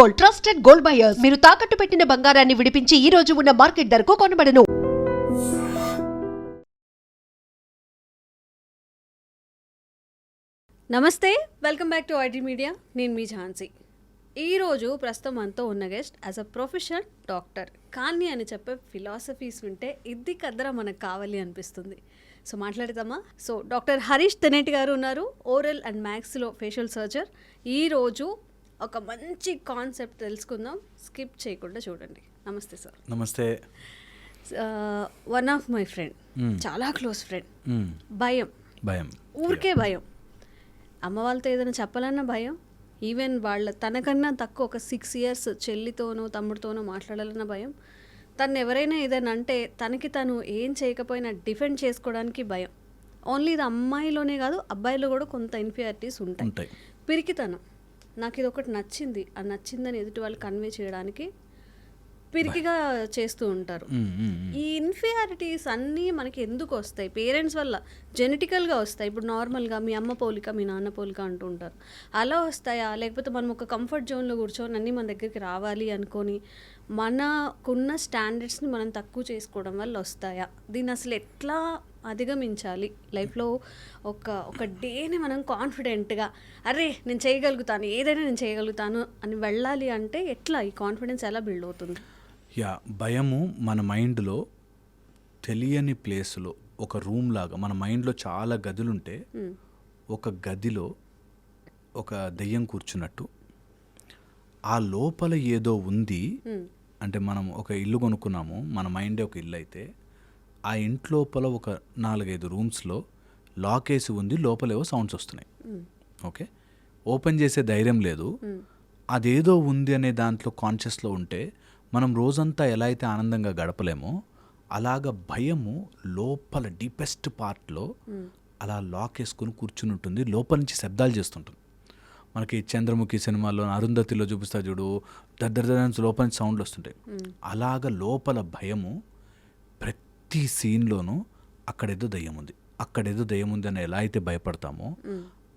Gold trusted gold buyers. మీరు తాకట్టు పెట్టిన బంగారాన్ని విడిపించి ఈ రోజు ఉన్న మార్కెట్ ధరకు కొనబడను. Namaste welcome back to IT media నేను మీ ఝాన్సీ. ఈరోజు ప్రస్తుతం మనతో ఉన్న guest as a professional doctor కానీ అని చెప్పే ఫిలాసఫీస్ వింటే ఇది కద్దరా మనకు కావాలి అనిపిస్తుంది. సో మాట్లాడదామా సో డాక్టర్ హరీష్ తెనేటి గారు ఉన్నారు ఓరల్ అండ్ మ్యాథ్స్లో ఫేషియల్ సర్జర్ ఈరోజు ఒక మంచి కాన్సెప్ట్ తెలుసుకుందాం. స్కిప్ చేయకుండా చూడండి. Namaste sir. Namaste. One of my friend. చాలా క్లోజ్ ఫ్రెండ్. భయం. భయం. ఊరికే భయం. అమ్మ వాళ్ళతో ఏదైనా చెప్పాలన్నా భయం. ఈవెన్ వాళ్ళ తనకన్నా తక్కువ ఒక సిక్స్ ఇయర్స్ చెల్లితోనో తమ్ముడితోనో మాట్లాడాలన్న భయం. తను ఎవరైనా ఏదైనా అంటే తనకి తను ఏం చేయకపోయినా డిఫెండ్ చేసుకోవడానికి భయం. ఓన్లీ ఇది అమ్మాయిలోనే కాదు అబ్బాయిలో కూడా కొంత ఇన్ఫియారిటీస్ ఉంటాయి. ఉంటాయి. పిరికితనం. నాకు ఇది ఒకటి నచ్చింది. ఆ నచ్చిందని ఎదుటి వాళ్ళు కన్వే చేయడానికి పిరికిగా చేస్తూ ఉంటారు. ఈ ఇన్ఫియారిటీస్ అన్నీ మనకి ఎందుకు వస్తాయి పేరెంట్స్ వల్ల జెనెటికల్గా వస్తాయి. ఇప్పుడు నార్మల్గా మీ అమ్మ పోలిక మీ నాన్న పోలిక అంటూ ఉంటారు. అలా వస్తాయా? లేకపోతే మనం ఒక కంఫర్ట్ జోన్లో కూర్చొని అన్నీ మన దగ్గరికి రావాలి అనుకొని మనకున్న స్టాండర్డ్స్ని మనం తక్కువ చేసుకోవడం వల్ల వస్తాయా? దీన్ని అసలు ఎట్లా అధిగమించాలి. లైఫ్లో ఒక ఒక డేని మనం కాన్ఫిడెంట్గా అరే నేను చేయగలుగుతాను ఏదైనా నేను చేయగలుగుతాను అని వెళ్ళాలి అంటే ఎట్లా ఈ కాన్ఫిడెన్స్ ఎలా బిల్డ్ అవుతుంది? యా భయము మన మైండ్లో తెలియని ప్లేస్లో ఒక రూమ్ లాగా మన మైండ్లో చాలా గదులుంటే ఒక గదిలో ఒక దెయ్యం కూర్చున్నట్టు ఆ లోపల ఏదో ఉంది అంటే మనం ఒక ఇల్లు కొనుక్కున్నాము మన మైండే ఒక ఇల్లు అయితే ఆ ఇంట్లోపల ఒక నాలుగైదు రూమ్స్లో లాక్ వేసి ఉంది లోపలేవో సౌండ్స్ వస్తున్నాయి. ఓకే? ఓపెన్ చేసే ధైర్యం లేదు. అదేదో ఉంది అనే దాంట్లో కాన్షియస్లో ఉంటే మనం రోజంతా ఎలా అయితే ఆనందంగా గడపలేమో అలాగ భయము లోపల డీపెస్ట్ పార్ట్లో అలా లాక్ వేసుకుని కూర్చుని ఉంటుంది లోపల నుంచి శబ్దాలు చేస్తుంటుంది. మనకి చంద్రముఖి సినిమాలో అరుంధతిలో చూపిస్తా చూడు దగ్గర నుంచి లోపల నుంచి సౌండ్లు వస్తుంటాయి. అలాగ లోపల భయము ప్రతి సీన్లోనూ అక్కడేదో దయ్యం ఉంది. అక్కడేదో దయ్యం ఉంది అని ఎలా అయితే భయపడతామో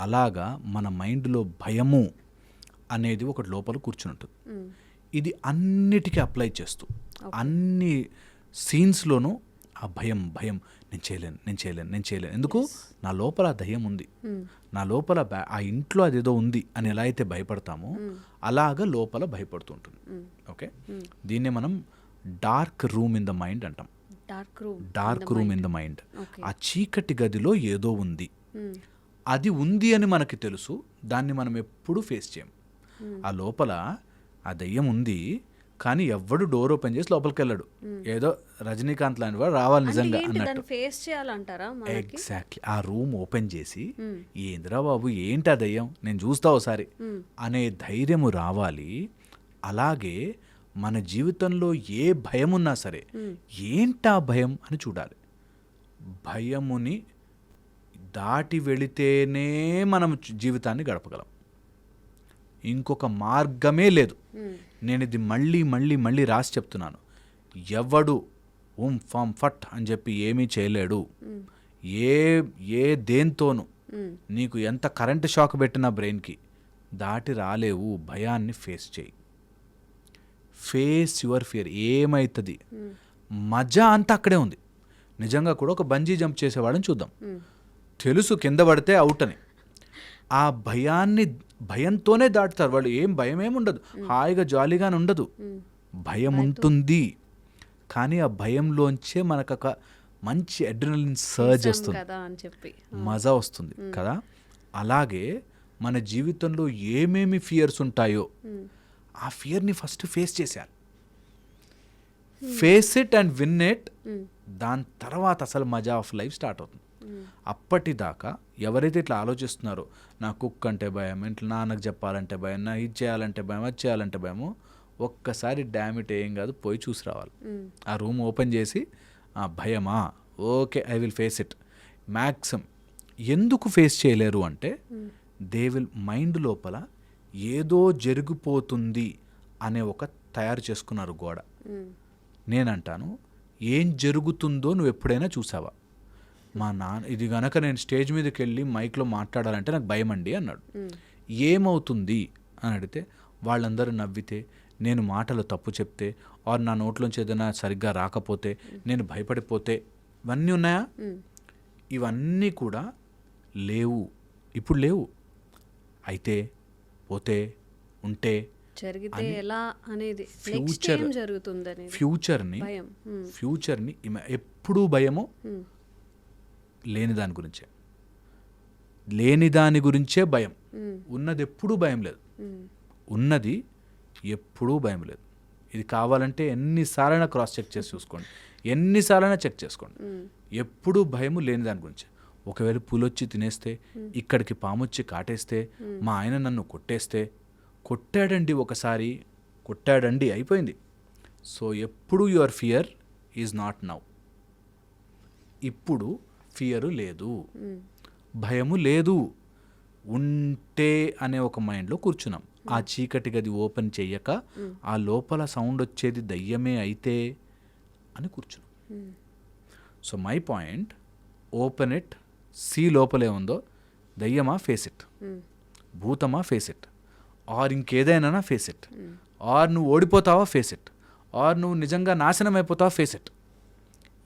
అలాగా మన మైండ్లో భయము అనేది ఒకటి లోపల కూర్చుని ఉంటుంది ఇది అన్నిటికీ అప్లై చేస్తూ అన్ని సీన్స్లోనూ ఆ భయం భయం నేను చేయలేను నేను చేయలేను నేను చేయలేను. ఎందుకు? నా లోపల ఆ దయ్యం ఉంది. నా లోపల ఆ ఇంట్లో అదేదో ఉంది అని ఎలా అయితే భయపడతామో అలాగ లోపల భయపడుతూ ఉంటుంది. ఓకే? దీన్నే మనం dark room in the mind అంటాం. Dark room dark room in the mind. ఆ చీకటి గదిలో ఏదో ఉంది. అది ఉంది అని మనకి తెలుసు దాన్ని మనం ఎప్పుడూ ఫేస్ చేయం. ఆ లోపల ఆ దయ్యం ఉంది కానీ ఎవ్వడు డోర్ ఓపెన్ చేసి లోపలికి వెళ్ళాడు ఏదో రజనీకాంత్ లాంటి వాడు రావాలి నిజంగా అన్నట్టు. ఫేస్ చేయాలంటారా ఎగ్జాక్ట్లీ ఆ రూమ్ ఓపెన్ చేసి ఏందిరా బాబు ఏంటి ఆ దయ్యం? నేను చూస్తా ఒకసారి అనే ధైర్యము రావాలి. అలాగే మన జీవితంలో ఏ భయం ఉన్నా సరే ఏంటా భయం అని చూడాలి. భయముని దాటి వెళితేనే మనం జీవితాన్ని గడపగలం. ఇంకొక మార్గమే లేదు. నేను ఇది మళ్ళీ మళ్ళీ మళ్ళీ రాసి చెప్తున్నాను. ఎవడు ఉమ్ ఫమ్ ఫట్ అని చెప్పి ఏమీ చేయలేడు. ఏ ఏ దేంతోనూ నీకు ఎంత కరెంట్ షాక్ పెట్టినా బ్రెయిన్కి దాటి రాలేవు. భయాన్ని ఫేస్ చేయి. ఫేస్ యువర్ ఫియర్ ఏమవుతుంది మజా అంతా అక్కడే ఉంది. నిజంగా కూడా ఒక బంజీ జంప్ చేసేవాడని చూద్దాం. తెలుసు కింద పడితే అవుట్ అని. ఆ భయాన్ని భయంతోనే దాటుతారు వాళ్ళు. ఏం భయం ఏమి ఉండదు హాయిగా జాలీగానే ఉండదు. భయం ఉంటుంది. కానీ ఆ భయంలోంచే మనకు ఒక మంచి అడ్రినలిన్ సర్జ్ వస్తుంది. కదా అని చెప్పి. మజా వస్తుంది కదా? అలాగే మన జీవితంలో ఏమేమి ఫియర్స్ ఉంటాయో ఆ ఫియర్ని ఫస్ట్ ఫేస్ చేశారు. Face it and win it దాని తర్వాత అసలు మజా ఆఫ్ లైఫ్ స్టార్ట్ అవుతుంది. అప్పటిదాకా ఎవరైతే ఇట్లా ఆలోచిస్తున్నారో నా కుక్ అంటే భయం ఇంట్లో నాన్నకు చెప్పాలంటే భయం నా ఇది చేయాలంటే భయం అది చేయాలంటే భయము ఒక్కసారి డ్యామిట్ ఏం కాదు పోయి చూసి రావాలి. ఆ రూమ్ ఓపెన్ చేసి ఆ భయమా? Okay I will face it maximum ఎందుకు ఫేస్ చేయలేరు అంటే దే విల్ మైండ్ లోపల ఏదో జరిగిపోతుంది అనే ఒక తయారు చేసుకున్నారు గోడ. నేనంటాను ఏం జరుగుతుందో నువ్వు ఎప్పుడైనా చూసావా? మా నాన్న ఇది గనక నేను స్టేజ్ మీదకి వెళ్ళి మైక్లో మాట్లాడాలంటే నాకు భయం అండి అన్నాడు ఏమవుతుంది అని అడిగితే వాళ్ళందరూ నవ్వితే నేను మాటలు తప్పు చెప్తే ఆర్ నా నోట్లోంచి ఏదైనా సరిగ్గా రాకపోతే నేను భయపడిపోతే ఇవన్నీ ఉన్నాయా? ఇవన్నీ కూడా లేవు. ఇప్పుడు లేవు. అయితే పోతే ఉంటే జరిగితే ఎలా అనేది ఫ్యూచర్ ఏం జరుగుతుంది అనేది ఫ్యూచర్ని. ఫ్యూచర్ని ఎప్పుడూ భయము. లేని దాని గురించే లేని దాని గురించే భయం. ఉన్నది ఎప్పుడూ భయం లేదు. ఉన్నది ఎప్పుడూ భయం లేదు ఇది కావాలంటే ఎన్నిసార్లైనా క్రాస్ చెక్ చేసి చూసుకోండి ఎన్నిసార్లైనా చెక్ చేసుకోండి. ఎప్పుడూ భయము లేని దాని గురించి ఒకవేళ పులొచ్చి తినేస్తే ఇక్కడికి పామొచ్చి కాటేస్తే మా ఆయన నన్ను కొట్టేస్తే కొట్టాడండి ఒకసారి కొట్టాడండి అయిపోయింది. సో ఎప్పుడు your fear is not now. ఇప్పుడు ఫియరు లేదు. భయము లేదు. ఉంటే అనే ఒక మైండ్లో కూర్చున్నాం. ఆ చీకటి గది ఓపెన్ చేయక ఆ లోపల సౌండ్ వచ్చేది దయ్యమే అయితే అని కూర్చున్నాం. So my point open it see లోపలే ఉందో దయ్యమా ఫేస్ ఇట్. భూతమా ఫేస్ ఇట్. ఆర్ ఇంకేదైనా ఫేస్ ఇట్. ఆర్ నువ్వు ఓడిపోతావా ఫేస్ ఇట్. ఆర్ నువ్వు నిజంగా నాశనం అయిపోతావా ఫేస్ ఇట్.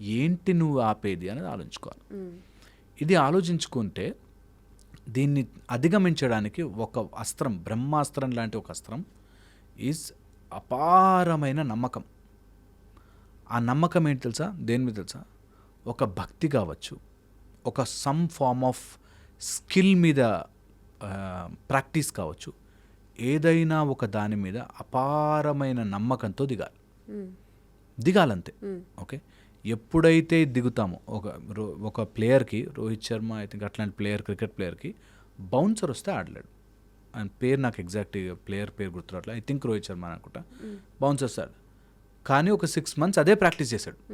ఏంటి నువ్వు ఆపేది అనేది ఆలోచించుకోవాలి. ఇది ఆలోచించుకుంటే దీన్ని అధిగమించడానికి ఒక అస్త్రం బ్రహ్మాస్త్రం లాంటి ఒక అస్త్రం ఈజ్ అపారమైన నమ్మకం. ఆ నమ్మకం ఏంటి తెలుసా? దేని మీద తెలుసా? ఒక భక్తి కావచ్చు ఒక సమ్ ఫార్మ్ ఆఫ్ స్కిల్ మీద ప్రాక్టీస్ కావచ్చు. ఏదైనా ఒక దాని మీద అపారమైన నమ్మకంతో దిగాలి. దిగాలంతే. ఓకే? ఎప్పుడైతే దిగుతామో ఒక రో- ఒక ప్లేయర్కి రోహిత్ శర్మ ఐ థింక్ అట్లాంటి ప్లేయర్ క్రికెట్ ప్లేయర్కి బౌన్సర్ వస్తే ఆడలేడు. ఆయన పేరు నాకు ఎగ్జాక్ట్ ప్లేయర్ పేరు గుర్తురాట్లే ఐ థింక్ రోహిత్ శర్మ అని అనుకుంటా. బౌన్సర్ వస్తాడు. కానీ ఒక సిక్స్ మంత్స్ అదే ప్రాక్టీస్ చేశాడు.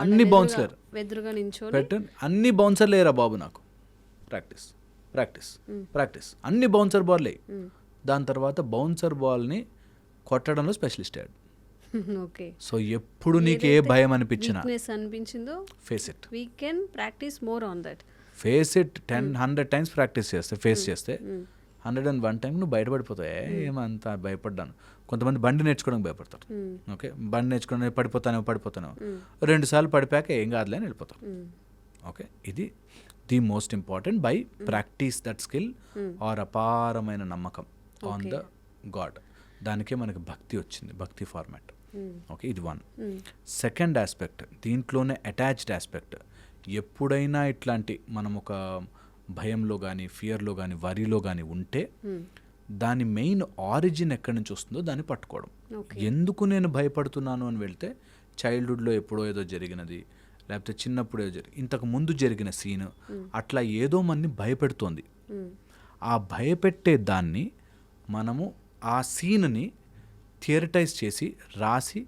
అన్ని బౌన్సర్ ఎదురుగా- ఎదురుగా నించొని పెట్ట. అన్ని బౌన్సర్ లేరా బాబు నాకు? ప్రాక్టీస్ ప్రాక్టీస్ ప్రాక్టీస్ అన్ని బౌన్సర్ బాల్లే. దాని తర్వాత బౌన్సర్ బాల్ని కొట్టడంలో స్పెషలిస్ట్ అయ్యాడు ఓకే. సో ఎప్పుడు నీకు ఏ భయం అనిపించినా అనిపించిందో face it we can practice more on that face it ten hundred times practice చేస్తే ఫేస్ చేస్తే హండ్రెడ్ అండ్ వన్ టైం నువ్వు బయటపడిపోతావు. "ఏ, ఏమంత భయపడ్డాను. కొంతమంది బండి నేర్చుకోవడానికి భయపడతారు. ఓకే? బండి నేర్చుకోవడానికి పడిపోతాను పడిపోతాను రెండు సార్లు పడిపోయాక ఏం కాదులే అని వెళ్ళిపోతారు ఓకే? ఇది the most important by practice that skill or అపారమైన నమ్మకం ఆన్ ద గాడ్. దానికే మనకి భక్తి వచ్చింది భక్తి ఫార్మాట్. ఓకే? ఇది వన్. సెకండ్ ఆస్పెక్ట్ దీంట్లోనే అటాచ్డ్ ఆస్పెక్ట్. ఎప్పుడైనా ఇట్లాంటి మనం ఒక భయంలో కానీ ఫియర్లో కానీ వరిలో కానీ ఉంటే దాని మెయిన్ ఆరిజిన్ ఎక్కడి నుంచి వస్తుందో దాన్ని పట్టుకోవడం. ఎందుకు నేను భయపడుతున్నాను అని వెళ్తే చైల్డ్హుడ్లో ఎప్పుడో ఏదో జరిగినది లేకపోతే చిన్నప్పుడు ఏదో జరిగి ఇంతకు ముందు జరిగిన సీన్ అట్లా ఏదో మనని భయపెడుతోంది. ఆ భయపెట్టే దాన్ని మనము ఆ సీన్ని థియరటైజ్ చేసి రాసి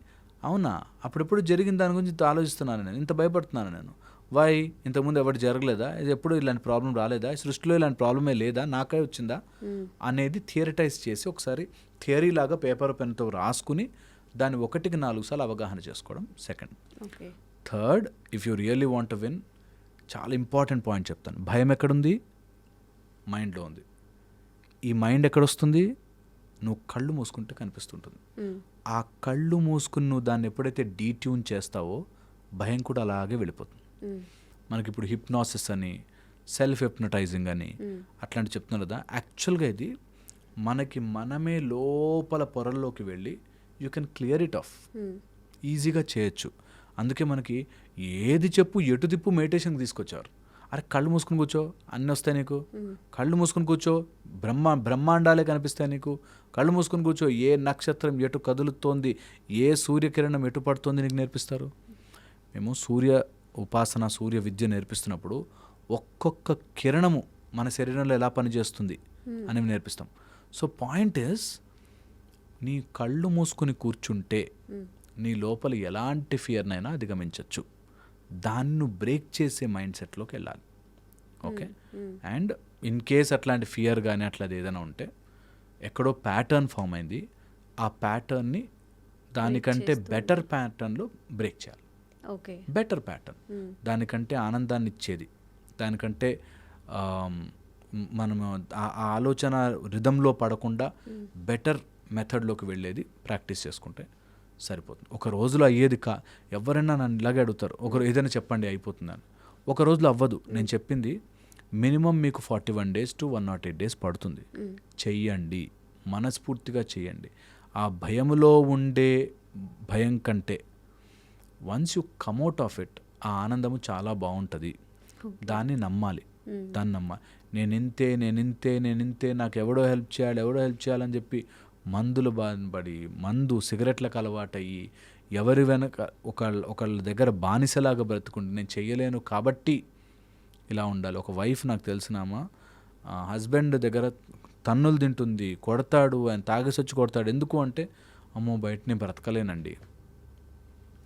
అవునా అప్పుడెప్పుడు జరిగిన దాని గురించి ఆలోచిస్తున్నాను నేను ఇంత భయపడుతున్నాను నేను. వై ఇంతకుముందు ఎవరు జరగలేదా? ఇది ఎప్పుడు ఇలాంటి ప్రాబ్లం రాలేదా? సృష్టిలో ఇలాంటి ప్రాబ్లమే లేదా? నాకే వచ్చిందా? అనేది థియరటైజ్ చేసి ఒకసారి థియరీ లాగా పేపర్ పెన్తో రాసుకుని దాన్ని ఒకటికి నాలుగు సార్లు అవగాహన చేసుకోవడం second third if you really want to win చాలా ఇంపార్టెంట్ పాయింట్ చెప్తాను. భయం ఎక్కడుంది? మైండ్లో ఉంది. ఈ మైండ్ ఎక్కడొస్తుంది? నువ్వు కళ్ళు మూసుకుంటే కనిపిస్తుంటుంది. ఆ కళ్ళు మూసుకుని నువ్వు దాన్ని ఎప్పుడైతే డీట్యూన్ చేస్తావో భయం కూడా అలాగే వెళ్ళిపోతుంది. మనకి ఇప్పుడు హిప్నాసిస్ అని సెల్ఫ్ హిప్నటైజింగ్ అని అట్లాంటి చెప్తున్నారు కదా. యాక్చువల్గా ఇది మనకి మనమే లోపల పొరల్లోకి వెళ్ళి you can clear it off ఈజీగా చేయొచ్చు. అందుకే మనకి ఏది చెప్పు ఎటు తిప్పు మెడిటేషన్కి తీసుకొచ్చారు. అరే కళ్ళు మూసుకుని కూర్చో అన్నీ వస్తాయి నీకు. కళ్ళు మూసుకుని కూర్చో బ్రహ్మ బ్రహ్మాండాలే కనిపిస్తాయి నీకు. కళ్ళు మూసుకుని కూర్చో ఏ నక్షత్రం ఎటు కదులుతోంది ఏ సూర్యకిరణం ఎటు పడుతోంది నీకు నేర్పిస్తారు? మేము సూర్య ఉపాసన సూర్య విద్య నేర్పిస్తున్నప్పుడు ఒక్కొక్క కిరణము మన శరీరంలో ఎలా పనిచేస్తుంది అని నేర్పిస్తాం. సో పాయింట్ ఇస్ నీ కళ్ళు మూసుకుని కూర్చుంటే నీ లోపల ఎలాంటి ఫియర్నైనా అధిగమించవచ్చు దాన్ని బ్రేక్ చేసే మైండ్ సెట్లోకి వెళ్ళాలి. ఓకే అండ్ ఇన్ కేస్ అట్లాంటి ఫియర్ కానీ అట్లాది ఏదైనా ఉంటే ఎక్కడో ప్యాటర్న్ ఫామ్ అయింది. ఆ ప్యాటర్న్ని దానికంటే బెటర్ ప్యాటర్న్లో బ్రేక్ చేయాలి. Better pattern. దానికంటే ఆనందాన్ని ఇచ్చేది దానికంటే మనము ఆ ఆలోచన రిధంలో పడకుండా బెటర్ మెథడ్లోకి వెళ్ళేది ప్రాక్టీస్ చేసుకుంటే సరిపోతుంది. ఒక రోజులో అయ్యేది కా ఎవరైనా నన్ను ఇలాగే అడుగుతారు ఒక ఏదైనా చెప్పండి అయిపోతుందని. ఒక రోజులో అవ్వదు. నేను చెప్పింది మినిమం మీకు forty one days to one not eight days పడుతుంది. చెయ్యండి. మనస్ఫూర్తిగా చెయ్యండి. ఆ భయములో ఉండే భయం కంటే once you come out of it ఆ ఆనందము చాలా బాగుంటుంది. దాన్ని నమ్మాలి. దాన్ని నమ్మాలి. నేను ఇంతే నేను ఇంతే నేను ఇంతే నాకు ఎవడో హెల్ప్ చేయాలి ఎవడో హెల్ప్ చేయాలని చెప్పి మందులు బాధపడి మందు సిగరెట్లకు అలవాటయ్యి ఎవరి వెనక ఒకళ్ళ ఒకళ్ళ దగ్గర బానిసలాగా బ్రతుకుంటే నేను చెయ్యలేను కాబట్టి ఇలా ఉండాలి. ఒక వైఫ్ నాకు తెలిసినామా హస్బెండ్ దగ్గర తన్నులు తింటుంది కొడతాడు ఆయన తాగేసి వచ్చి కొడతాడు. ఎందుకు అంటే అమ్మో బయట నేను బ్రతకలేనండి.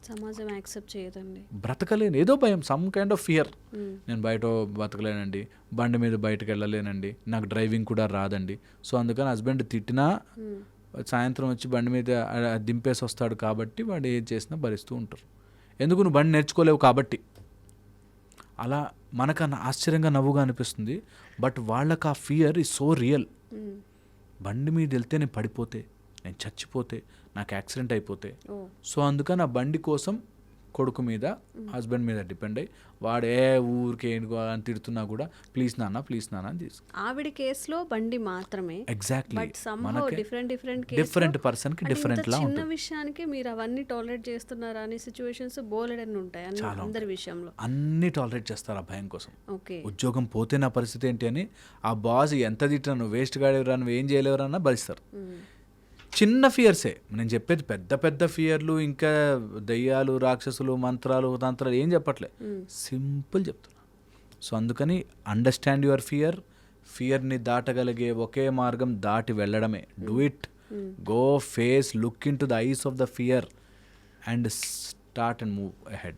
సమాజం యాక్సెప్ట్ చేయదండి. బ్రతకలేను. ఏదో భయం. సమ్ కైండ్ ఆఫ్ ఫియర్ నేను బయట బతకలేనండి బండి మీద బయటకు వెళ్ళలేనండి. నాకు డ్రైవింగ్ కూడా రాదండి. సో అందుకని హస్బెండ్ తిట్టినా సాయంత్రం వచ్చి బండి మీద దింపేసి వస్తాడు కాబట్టి వాడు ఏం చేసినా భరిస్తూ ఉంటారు. ఎందుకు నువ్వు బండి నేర్చుకోలేవు కాబట్టి? అలా మనకు ఆశ్చర్యంగా నవ్వుగా అనిపిస్తుంది. బట్ వాళ్ళకి ఆ ఫియర్ ఈ సో రియల్ బండి మీద వెళ్తే నేను పడిపోతే నేను చచ్చిపోతే నాకు యాక్సిడెంట్ అయిపోతే. సో అందుకని ఆ బండి కోసం కొడుకు మీద హస్బెండ్ మీద డిపెండ్ అయ్యి వాడు ఏ ఊరికే అని తిడుతున్నా కూడా ప్లీజ్ నాన్న ప్లీజ్ నాన్న అని తీసుకు ఆవిడ కేసులో బండి మాత్రమే. ఎగ్జాక్ట్లీ డిఫరెంట్ డిఫరెంట్ డిఫరెంట్ పర్సన్కి డిఫరెంట్ లా చిన్న విషయానికి మీరు అవన్నీ టాలరేట్ చేస్తున్నారా అనే సిచ్యువేషన్స్ బోలెడన్ని ఉంటాయి అన్ని అందరి విషయంలో. అన్నీ టాలరేట్ చేస్తారు ఆ భయం కోసం. ఓకే. ఉద్యోగం పోతే నా పరిస్థితి ఏంటి అని ఆ బాస్ ఎంత తిట్టినా నువ్వు వేస్ట్ గాడేవరా నువ్వు ఏం చేయలేవరన్నా భరిస్తారు. చిన్న ఫియర్సే నేను చెప్పేది పెద్ద పెద్ద ఫియర్లు ఇంకా దయ్యాలు రాక్షసులు మంత్రాలు తంత్రాలు ఏం చెప్పట్లే. సింపుల్ చెప్తున్నా. సో అందుకని అండర్స్టాండ్ యువర్ ఫియర్ ఫియర్ని దాటగలిగే ఒకే మార్గం దాటి వెళ్ళడమే. Do it go face look in to the eyes of the fear and start and move ahead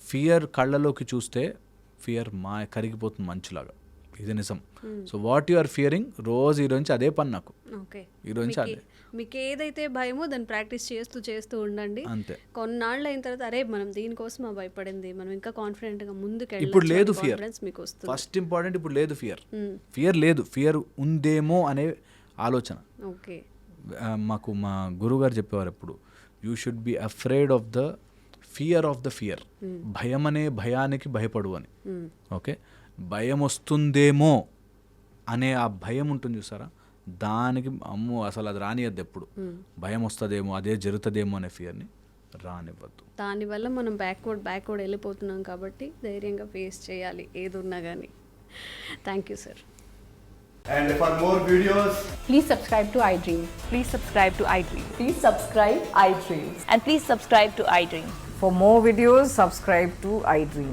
fear కళ్ళలోకి చూస్తే ఫియర్ మా కరిగిపోతుంది మంచులాగా. ఇది నిజం. So what you are fearing రోజు ఈ నుంచి అదే పని నాకు. ఓకే ఈ రోజు అదే మీకు ఏదైతే భయమో దాన్ని ప్రాక్టీస్ చేస్తూ చేస్తూ ఉండండి. అంతే. కొన్నాళ్ళు అయిన తర్వాత అరే మనం దీనికోసం భయపడింది? మనం ఇంకా కాన్ఫిడెంట్గా ముందుకు ఇప్పుడు లేదు ఫియర్ మీకు వస్తుంది ఫస్ట్ ఇంపార్టెంట్ ఇప్పుడు లేదు ఫియర్. ఫియర్ లేదు. ఫియర్ ఉందేమో అనే ఆలోచన. ఓకే మాకు మా గురుగారు చెప్పేవారు ఎప్పుడు you should be afraid of the fear of the fear భయం అనే భయానికి భయపడు అని. ఓకే భయం వస్తుందేమో అనే ఆ భయం ఉంటుంది చూసారా దానికి అమ్మో అసలు అది రానియద్దు ఎప్పుడు భయం వస్తుందేమో అదే జరుగుతుందేమో అనే ఫియర్ని రానివ్వద్దు దానివల్ల మనం బ్యాక్వర్డ్ బ్యాక్వర్డ్ వెళ్ళిపోతున్నాం కాబట్టి ధైర్యంగా ఫేస్ చేయాలి ఏది ఉన్నా కానీ thank you sir And for more videos, Please subscribe to iDream. Please subscribe to iDream. Please subscribe iDreams. And please subscribe to iDream. For more videos, subscribe to iDream.